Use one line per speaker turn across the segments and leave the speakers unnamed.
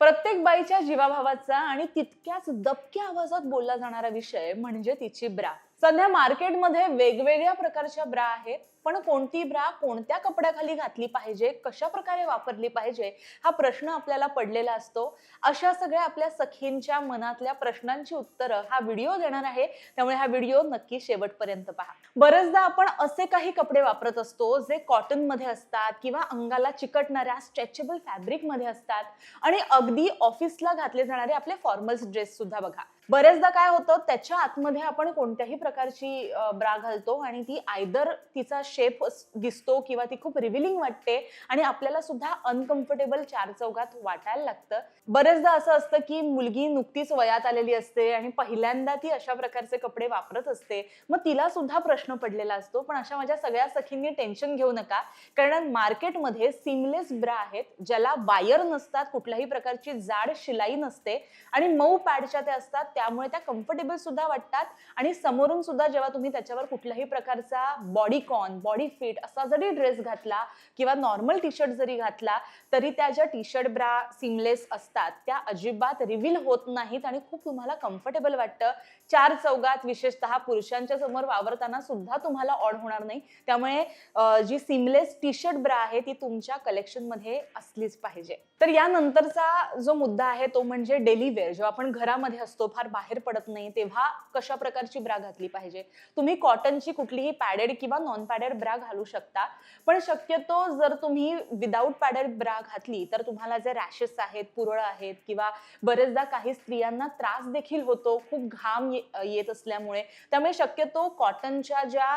प्रत्येक बाईच्या जीवाभावाचा आणि तितक्याच दबक्या आवाजात बोलला जाणारा विषय म्हणजे तिची ब्रा. सध्या मार्केटमध्ये वेगवेगळ्या प्रकारच्या ब्रा आहेत. पण कोणती ब्रा कोणत्या कपड्याखाली घातली पाहिजे कशा प्रकारे वापरली पाहिजे हा प्रश्न आपल्याला पडलेला असतो. अशा सगळ्या आपल्या सखींच्या मनातल्या प्रश्नांची उत्तरं हा व्हिडिओ देणार आहे. त्यामुळे हा व्हिडिओ नक्की शेवटपर्यंत पहा. बरेचदा आपण असे काही कपडे वापरत असतो जे कॉटनमध्ये असतात किंवा अंगाला चिकटणाऱ्या स्ट्रेचेबल फॅब्रिकमध्ये असतात आणि अगदी ऑफिसला घातले जाणारे आपले फॉर्मल्स ड्रेस सुद्धा बघा. बरेचदा काय होतं त्याच्या आतमध्ये आपण कोणत्याही प्रकारची ब्रा घालतो आणि ती आयदर तिचा शेप दिसतो किंवा ती खूप रिव्हिलिंग वाटते आणि आपल्याला सुद्धा अनकम्फर्टेबल चार चौघात वाटायला लागतं. बरेचदा असं असतं की मुलगी नुकतीच वयात आलेली असते आणि पहिल्यांदा ती अशा प्रकारचे कपडे वापरत असते. मग तिला सुद्धा प्रश्न पडलेला असतो पण अशा माझ्या सगळ्या सखींनी टेन्शन घेऊ नका. कारण मार्केटमध्ये सिमलेस ब्रा आहेत ज्याला वायर नसतात कुठल्याही प्रकारची जाड शिलाई नसते आणि मऊ पॅडच्या त्या असतात त्यामुळे त्या कम्फर्टेबल सुद्धा वाटतात आणि समोरून सुद्धा जेव्हा तुम्ही त्याच्यावर कुठल्याही प्रकारचा बॉडी कॉन बॉडी फिट असा जरी ड्रेस घातला किंवा नॉर्मल टी शर्ट जरी घातला तरी त्या ज्या टी शर्ट ब्रा सिमलेस असतात त्या अजिबात रिव्हील होत नाहीत आणि खूप तुम्हाला कम्फर्टेबल वाटतं. चार चौघात विशेषतः पुरुषांच्या समोर वावरताना सुद्धा तुम्हाला ऑड होणार नाही. त्यामुळे जी सिमलेस टी शर्ट ब्रा आहे ती तुमच्या कलेक्शनमध्ये असलीच पाहिजे. तर यानंतरचा जो मुद्दा आहे तो म्हणजे डेली वेअर जेव्हा आपण घरामध्ये असतो फार बाहेर पडत नाही तेव्हा कशा प्रकारची ब्रा घातली पाहिजे? तुम्ही कॉटनची कुठलीही पॅडेड किंवा नॉन पॅडेड ब्रा घालू शकता. पण शक्यतो जर तुम्ही विदाऊट पॅडेड ब्रा घातली तर तुम्हाला जे रॅशेस आहेत पुरळ आहेत किंवा बरेचदा काही स्त्रियांना त्रास देखील होतो खूप घाम येत असल्यामुळे. त्यामुळे शक्यतो कॉटनच्या ज्या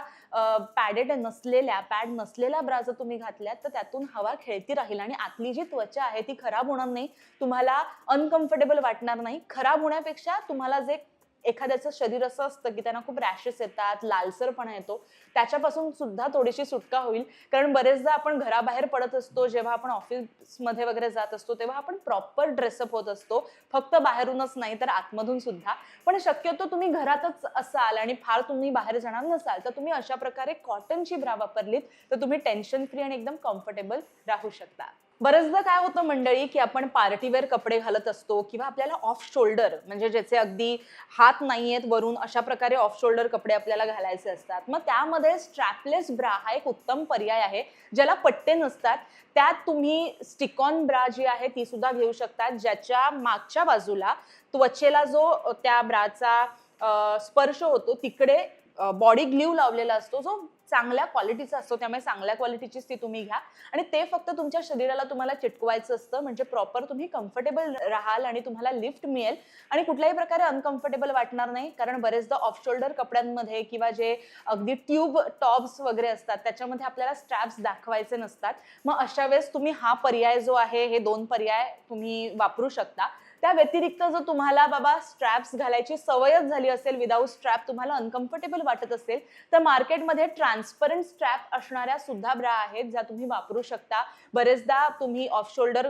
पॅडेड नसलेल्या पॅड नसलेल्या ब्रा जर तुम्ही घातल्यात तर त्यातून हवा खेळती राहील आणि आतली जी त्वचा आहे ती खराब होणार नाही. तुम्हाला अनकम्फर्टेबल वाटणार नाही. खराब होण्यापेक्षा तुम्हाला जे एखाद्याचं शरीर असं असतं की त्यांना खूप रॅशेस येतात लालसरपणा येतो त्याच्यापासून सुद्धा थोडीशी सुटका होईल. कारण बरेचदा आपण घराबाहेर पडत असतो जेव्हा आपण ऑफिसमध्ये वगैरे जात असतो तेव्हा आपण प्रॉपर ड्रेसअप होत असतो. फक्त बाहेरूनच नाही तर आतमधून सुद्धा. पण शक्यतो तुम्ही घरातच असाल आणि फार तुम्ही बाहेर जाणार नसाल तर तुम्ही अशा प्रकारे कॉटनची ब्रा वापरलीत तर तुम्ही टेन्शन फ्री आणि एकदम कम्फर्टेबल राहू शकता. बरेचदा काय होतं मंडळी की आपण पार्टीवेअर कपडे घालत असतो किंवा आपल्याला ऑफ शोल्डर म्हणजे ज्याचे अगदी हात नाही आहेत वरून अशा प्रकारे ऑफ शोल्डर कपडे आपल्याला घालायचे असतात. मग त्यामध्ये स्ट्रॅपलेस ब्रा हा एक उत्तम पर्याय आहे ज्याला पट्टे नसतात. त्यात तुम्ही स्टिकॉन ब्रा जी आहे ती सुद्धा घेऊ शकतात ज्याच्या मागच्या बाजूला त्वचेला जो त्या ब्राचा स्पर्श होतो तिकडे बॉडी ग्ल्यू लावलेला असतो जो चांगल्या क्वालिटीचा असतो त्यामुळे चांगल्या क्वालिटीचीच ती तुम्ही घ्या. आणि ते फक्त तुमच्या शरीराला तुम्हाला चिटकवायचं असतं म्हणजे प्रॉपर तुम्ही कम्फर्टेबल राहाल आणि तुम्हाला लिफ्ट मिळेल. आणि कुठल्याही प्रकारे अनकम्फर्टेबल वाटणार नाही कारण बरेचदा ऑफ शोल्डर कपड्यांमध्ये किंवा जे अगदी ट्यूब टॉप्स वगैरे असतात त्याच्यामध्ये आपल्याला स्ट्रॅप्स दाखवायचे नसतात. मग अशा वेळेस तुम्ही हा पर्याय जो आहे हे दोन पर्याय तुम्ही वापरू शकता. त्या व्यतिरिक्त जर तुम्हाला बाबा स्ट्रॅप्स घालायची सवयच झाली असेल विदाऊट स्ट्रॅप तुम्हाला अनकम्फर्टेबल वाटत असेल तर मार्केटमध्ये ट्रान्सपरंट स्ट्रॅप असणाऱ्या सुद्धा ब्रा आहेत ज्या तुम्ही वापरू शकता. बरेचदा तुम्ही ऑफ शोल्डर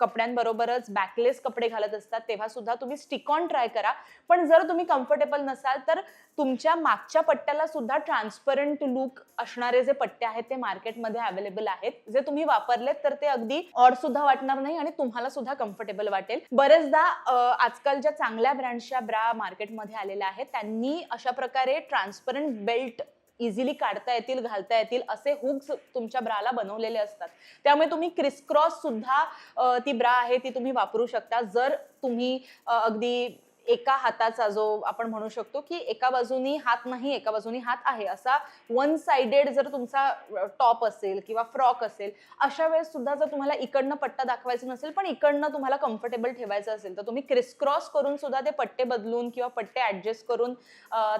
कपड्यांबरोबरच बॅकलेस कपडे घालत असतात तेव्हा सुद्धा तुम्ही स्टिकॉन ट्राय करा. पण जर तुम्ही कम्फर्टेबल नसाल तर तुमच्या मागच्या पट्ट्याला सुद्धा ट्रान्सपरंट लुक असणारे जे पट्टे आहेत ते मार्केटमध्ये अवेलेबल आहेत. जे तुम्ही वापरलेत तर ते अगदी ऑड सुद्धा वाटणार नाही आणि तुम्हाला सुद्धा कम्फर्टेबल वाटेल. बरेचदा आजकालच्या आजकाल ज्या चांगल्या ब्रँडच्या ब्रा मार्केटमध्ये आलेल्या आहेत त्यांनी अशा प्रकारे ट्रान्सपरंट बेल्ट इझिली काढता येतील घालता येतील असे हुक्स तुमच्या ब्राला बनवलेले असतात. त्यामुळे तुम्ही क्रिसक्रॉस सुद्धा ती ब्रा आहे ती तुम्ही वापरू शकता. जर तुम्ही अगदी एका हाताचा जो आपण म्हणू शकतो की एका बाजूनी हात नाही एका बाजूनी हात आहे असा वन साइडेड जर तुमचा टॉप असेल किंवा फ्रॉक असेल अशा वेळेस सुद्धा जर तुम्हाला इकडनं पट्टा दाखवायचा नसेल पण इकडनं तुम्हाला कम्फर्टेबल ठेवायचं असेल तर तुम्ही क्रिसक्रॉस करून सुद्धा ते पट्टे बदलून किंवा पट्टे ऍडजस्ट करून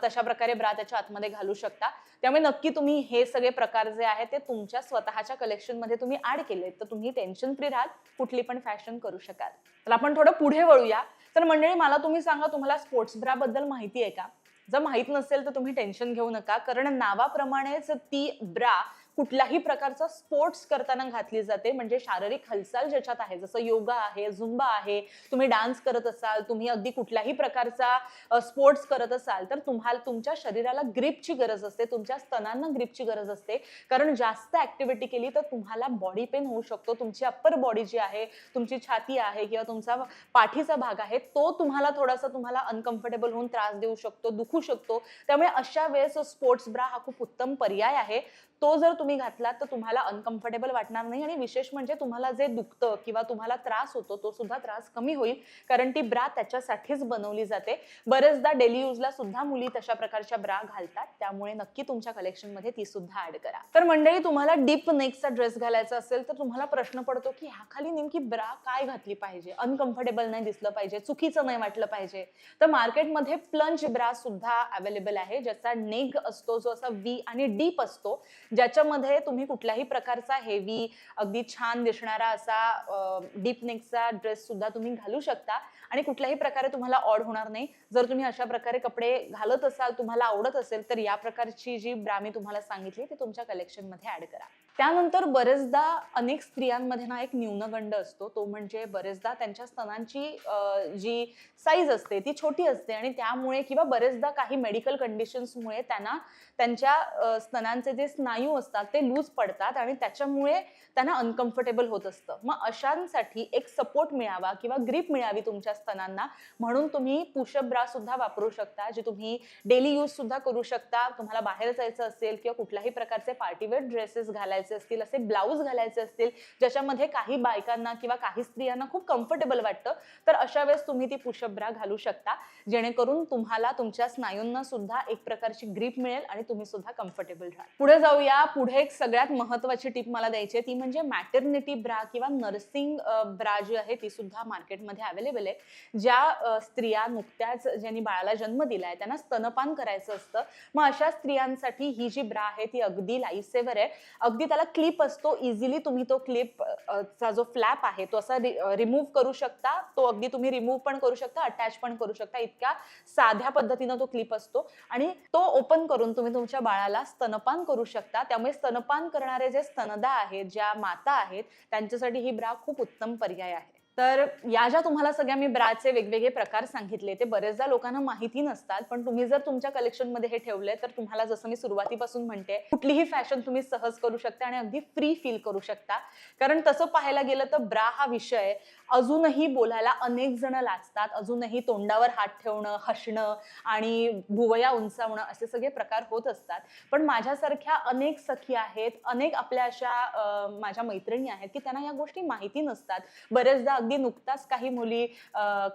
तशा प्रकारे ब्रा त्याच्या आतमध्ये घालू शकता. त्यामुळे नक्की तुम्ही हे सगळे प्रकार जे आहेत ते तुमच्या स्वतःच्या कलेक्शनमध्ये तुम्ही ऍड केले तर तुम्ही टेन्शन फ्री राहाल कुठली पण फॅशन करू शकाल. तर आपण थोडं पुढे वळूया. तर मंडळी मला तुम्ही सांग तुम्हाला स्पोर्ट्स ब्रा बद्दल माहिती आहे का? जर माहीत नसेल तर तुम्ही टेन्शन घेऊ नका. कारण नावाप्रमाणेच ती ब्रा कुठल्याही प्रकारचा स्पोर्ट्स करताना घातली जाते. म्हणजे शारीरिक हालचाल ज्याच्यात आहे जसं योगा आहे झुंबा आहे तुम्ही डान्स करत असाल तुम्ही अगदी कुठल्याही प्रकारचा स्पोर्ट्स करत असाल तर तुम्हाला तुमच्या शरीराला ग्रिपची गरज असते तुमच्या स्तनांना ग्रिपची गरज असते. कारण जास्त ऍक्टिव्हिटी केली तर तुम्हाला बॉडी पेन होऊ शकतो. तुमची अप्पर बॉडी जी आहे तुमची छाती आहे किंवा तुमचा पाठीचा भाग आहे तो तुम्हाला थोडासा तुम्हाला अनकम्फर्टेबल होऊन त्रास देऊ शकतो दुखू शकतो. त्यामुळे अशा वेळेस स्पोर्ट्स ब्रा हा खूप उत्तम पर्याय आहे. तो जर तुम्ही घातलात तर तुम्हाला अनकम्फर्टेबल वाटणार नाही. आणि विशेष म्हणजे तुम्हाला जे दुखतं किंवा तुम्हाला त्रास होतो तो सुद्धा त्रास कमी होईल. कारण ती ब्रा त्याच्यासाठीच बनवली जाते. बरेचदा डेली युजला सुद्धा मुली तशा प्रकारच्या ब्रा घालतात. त्यामुळे नक्की तुमच्या कलेक्शनमध्ये ती सुद्धा ऍड करा. तर मंडळी तुम्हाला डीप नेकचा ड्रेस घालायचा असेल तर तुम्हाला प्रश्न पडतो की ह्या खाली नेमकी ब्रा काय घातली पाहिजे? अनकम्फर्टेबल नाही दिसलं पाहिजे चुकीचं नाही वाटलं पाहिजे. तर मार्केटमध्ये प्लंज ब्रा सुद्धा अवेलेबल आहे ज्याचा नेक असतो जो असा वी आणि डीप असतो ज्याच्यामध्ये तुम्ही कुठल्याही प्रकारचा हेवी अगदी छान दिसणारा असा डीप नेकचा ड्रेस सुद्धा तुम्ही घालू शकता. आणि कुठल्याही प्रकारे तुम्हाला ऑड होणार नाही. जर तुम्ही अशा प्रकारे कपडे घालत असाल तुम्हाला आवडत असेल तर या प्रकारची जी ब्रा मी तुम्हाला सांगितली ती तुमच्या कलेक्शनमध्ये ऍड करा. त्यानंतर बरेचदा अनेक स्त्रियांमध्ये ना एक न्यूनगंड असतो. तो म्हणजे बरेचदा त्यांच्या स्तनांची जी साईज असते ती छोटी असते आणि त्यामुळे किंवा बरेचदा काही मेडिकल कंडिशन्समुळे त्यांना त्यांच्या स्तनांचे जे स्नायू असतात ते लूज पडतात आणि त्याच्यामुळे त्यांना अनकम्फर्टेबल होत असतं. मग अशांसाठी एक सपोर्ट मिळावा किंवा ग्रीप मिळावी तुमच्या स्तनांना. म्हणून तुम्ही पुशअप ब्रा सुद्धा वापरू शकता जे तुम्ही डेली यूज सुद्धा करू शकता. तुम्हाला बाहेर जायचं असेल किंवा कुठल्याही प्रकारचे पार्टीवेअर ड्रेसेस घालायचे असतील असे ब्लाऊज घालायचे असतील ज्याच्यामध्ये काही बायकांना किंवा काही स्त्रियांना खूप कम्फर्टेबल वाटतं तर अशा वेळेस तुम्ही ती पुशअप ब्रा घालू शकता. जेणेकरून तुम्हाला तुमच्या स्नायूंना सुद्धा एक प्रकारची ग्रीप मिळेल आणि तुम्ही सुद्धा कम्फर्टेबल राहाल. पुढे जाऊया. पुढे एक सगळ्यात महत्वाची टीप मला द्यायची आहे. ती म्हणजे मॅटर्निटी ब्रा किंवा नर्सिंग ब्रा जी आहे ती सुद्धा मार्केटमध्ये अवेलेबल आहे. ज्या स्त्रिया नुकत्याच ज्यांनी बाळाला जन्म दिलाय त्यांना स्तनपान करायचं असतं मग अशा स्त्रियांसाठी ही जी ब्रा आहे ती अगदी लाईफ सेवर आहे. अगदी त्याला क्लिप असतो इझिली तुम्ही तो क्लिप चा जो फ्लॅप आहे तो असा रिमूव्ह करू शकता तो अगदी तुम्ही रिमूव्ह पण करू शकता अटॅच पण करू शकता इतक्या साध्या पद्धतीनं तो क्लिप असतो. आणि तो ओपन करून तुम्ही तुमच्या बाळाला स्तनपान करू शकता. त्यामुळे स्तनपान करणारे जे स्तनदा आहेत ज्या माता आहेत त्यांच्यासाठी ही ब्रा खूप उत्तम पर्याय आहे. तर या ज्या तुम्हाला सगळ्या मी ब्राचे वेगवेगळे प्रकार सांगितले ते बरेचदा लोकांना माहिती नसतात पण तुम्ही जर तुमच्या कलेक्शनमध्ये हे ठेवले तर तुम्हाला जसं मी सुरुवातीपासून म्हणते कुठलीही फॅशन तुम्ही सहज करू शकता आणि अगदी फ्री फील करू शकता. कारण तसं पाहायला गेलं तर ब्रा हा विषय अजूनही बोलायला अनेक जण लाजतात अजूनही तोंडावर हात ठेवणं हसणं आणि भुवया उंचावणं असे सगळे प्रकार होत असतात. पण माझ्यासारख्या अनेक सखी आहेत अनेक आपल्या अशा माझ्या मैत्रिणी आहेत की त्यांना या गोष्टी माहिती नसतात. बरेचदा अगदी नुकताच काही मुली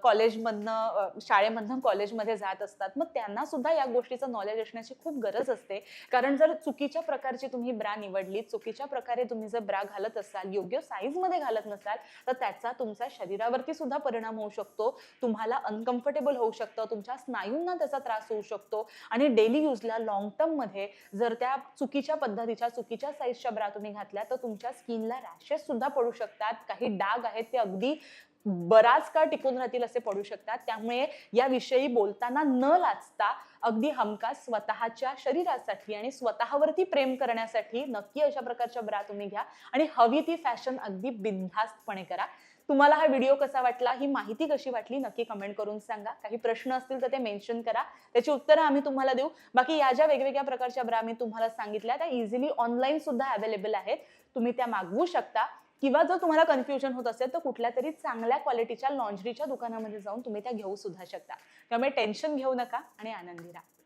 कॉलेजमधनं शाळेमधनं कॉलेजमध्ये जात असतात. मग त्यांना सुद्धा या गोष्टीचं नॉलेज असण्याची खूप गरज असते. कारण जर चुकीच्या प्रकारची तुम्ही ब्रा निवडली चुकीच्या प्रकारे तुम्ही जर ब्रा घालत असाल योग्य साईजमध्ये घालत नसाल तर त्याचा तुमच्या शरीरावरती सुद्धा परिणाम होऊ शकतो. तुम्हाला अनकम्फर्टेबल होऊ शकतं. तुमच्या स्नायूंना त्याचा त्रास होऊ शकतो. आणि डेली यूजला लॉंग टर्ममध्ये जर त्या चुकीच्या पद्धतीच्या चुकीच्या साईजच्या ब्रा तुम्ही घातल्या तर तुमच्या स्किनला रॅशेस सुद्धा पडू शकतात. काही डाग आहेत ते अगदी बराच काळ टिकून राहतील असे पडू शकतात. त्यामुळे याविषयी बोलताना न लाचता अगदी हमखास स्वतःच्या शरीरासाठी आणि स्वतःवरती प्रेम करण्यासाठी नक्की अशा प्रकारच्या ब्रा तुम्ही घ्या. आणि हवी ती फॅशन अगदी बिनधास्तपणे करा. तुम्हाला हा व्हिडिओ कसा वाटला ही माहिती कशी वाटली नक्की कमेंट करून सांगा. काही प्रश्न असतील तर ते मेन्शन करा. त्याची उत्तरं आम्ही तुम्हाला देऊ. बाकी या ज्या वेगवेगळ्या प्रकारच्या ब्रा मी तुम्हाला सांगितल्या त्या इझिली ऑनलाईन सुद्धा अवेलेबल आहेत. तुम्ही त्या मागवू शकता. किंवा जर तुम्हाला कन्फ्युजन होत असेल तर कुठल्या तरी चांगल्या क्वालिटीच्या लॉन्जरीच्या दुकानामध्ये जाऊन तुम्ही त्या घेऊ सुद्धा शकता. त्यामुळे टेन्शन घेऊ नका आणि आनंदी राहा.